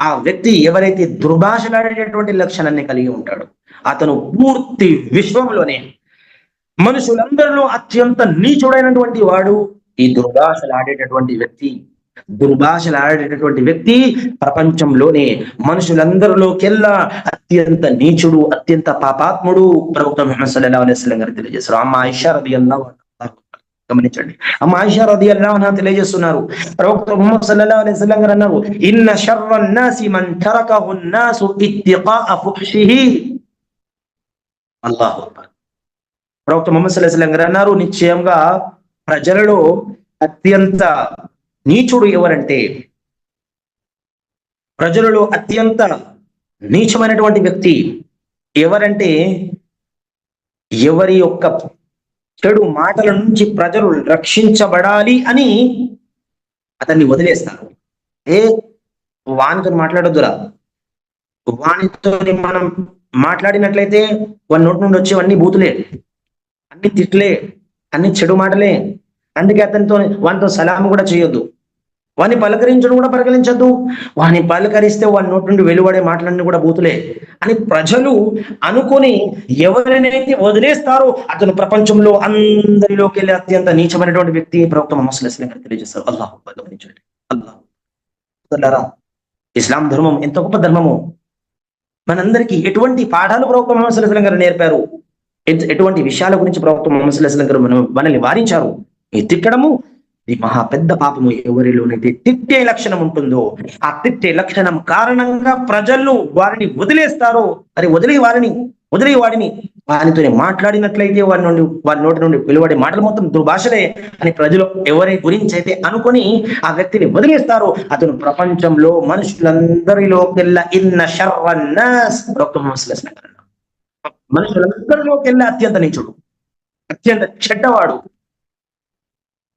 ఆ వ్యక్తి ఎవరైతే దుర్భాషలాడేటటువంటి లక్షణాన్ని కలిగి ఉంటాడు అతను పూర్తి విశ్వంలోనే మనుషులందరిలో అత్యంత నీచుడైనటువంటి వాడు ఈ దుర్భాషలాడేటటువంటి వ్యక్తి. దుర్భాషలాడేటటువంటి వ్యక్తి ప్రపంచంలోనే మనుషులందరిలోకెల్లా అత్యంత నీచుడు అత్యంత పాపాత్ముడు. ప్రభుత్వం ముహమ్మద్ సల్లల్లాహు గారు తెలియజేశారు. అమ్మ ఐషా రదియల్లాహు గమనించండి. అమ్మ ఐషా రది అల్లాహ తెలియజేస్తున్నారు. ప్రవక్త ముహమ్మద్ సల్లల్లాహు అలైహి వసల్లం గారు అన్నారు ఇన్న షర్రన్ నాసి మన్ తరకహు నాసు ఇత్తికాఅ ఫుహ్షిహి. అల్లాహు అక్బర్. ప్రవక్త ముహమ్మద్ సల్లల్లాహు అలైహి వసల్లం గారు అన్నారు నిశ్చయంగా ప్రజలలో అత్యంత నీచుడు ఎవరంటే ప్రజలలో అత్యంత నీచమైనటువంటి వ్యక్తి ఎవరంటే ఎవరి యొక్క చెడు మాటల నుంచి ప్రజలు రక్షించబడాలి అని అతన్ని వదిలేస్తారు. ఏ? వానితో మాట్లాడొద్దురా. వానితో మనం మాట్లాడినట్లయితే వాని నోటి నుండి వచ్చేవన్నీ బూతులే అన్ని తిట్లే అన్ని చెడు మాటలే. అందుకే అతనితో వానితో సలాం కూడా చేయొద్దు. వాని పలకరించడం కూడా పరిగణించద్దు. వాని పలకరిస్తే వాడి నోటి నుండి వెలువడే మాటలన్నీ కూడా బూతులే. అని ప్రజలు అనుకొని ఎవరినైతే వదిలేస్తారో అతను ప్రపంచంలో అందరిలోకి వెళ్ళే అత్యంత నీచమైనటువంటి వ్యక్తి ప్రభుత్వం మొహమ్మద్ గారు తెలియజేస్తారు. అల్లాహ్ గమనించండి. అల్లాహ్ ఇస్లాం ధర్మం ఎంత గొప్ప ధర్మము. మనందరికీ ఎటువంటి పాఠాలు ప్రభుత్వం మొహమ్మద్ గారు నేర్పారు? ఎటువంటి విషయాల గురించి ప్రభుత్వం మొహమ్మద్ గారు మనం- మనల్ని వారించారు? ఈ మహా పెద్ద పాపము ఎవరిలోనైతే తిట్టే లక్షణం ఉంటుందో ఆ తిట్టే లక్షణం కారణంగా ప్రజలు వారిని వదిలేస్తారో మరి వదిలే వారిని వదిలే వాడిని వారితో మాట్లాడినట్లయితే వారి నుండి వారి నోటి నుండి పిలువడే మాటలు మొత్తం దుర్భాషలే అని ప్రజలు ఎవరి గురించి అయితే అనుకొని ఆ వ్యక్తిని వదిలేస్తారో అతను ప్రపంచంలో మనుషులందరిలోకెల్లా ఇన్న షర్వన్నాస్ ప్రవక్త మనుషులందరిలోకెల్లా అత్యంత నీచుడు అత్యంత చెడ్డవాడు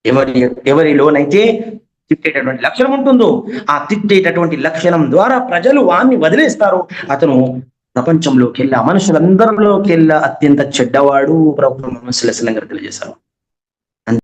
ఎవరి ఎవరిలోనైతే తిట్టేటటువంటి లక్షణం ఉంటుందో ఆ తిట్టేటటువంటి లక్షణం ద్వారా ప్రజలు వాన్ని వదిలేస్తారు. అతను ప్రపంచంలోకెల్లా మనుషులందరిలోకెల్లా అత్యంత చెడ్డవాడు. ప్రభుత్వం ముహమ్మద్ గారు తెలియజేశారు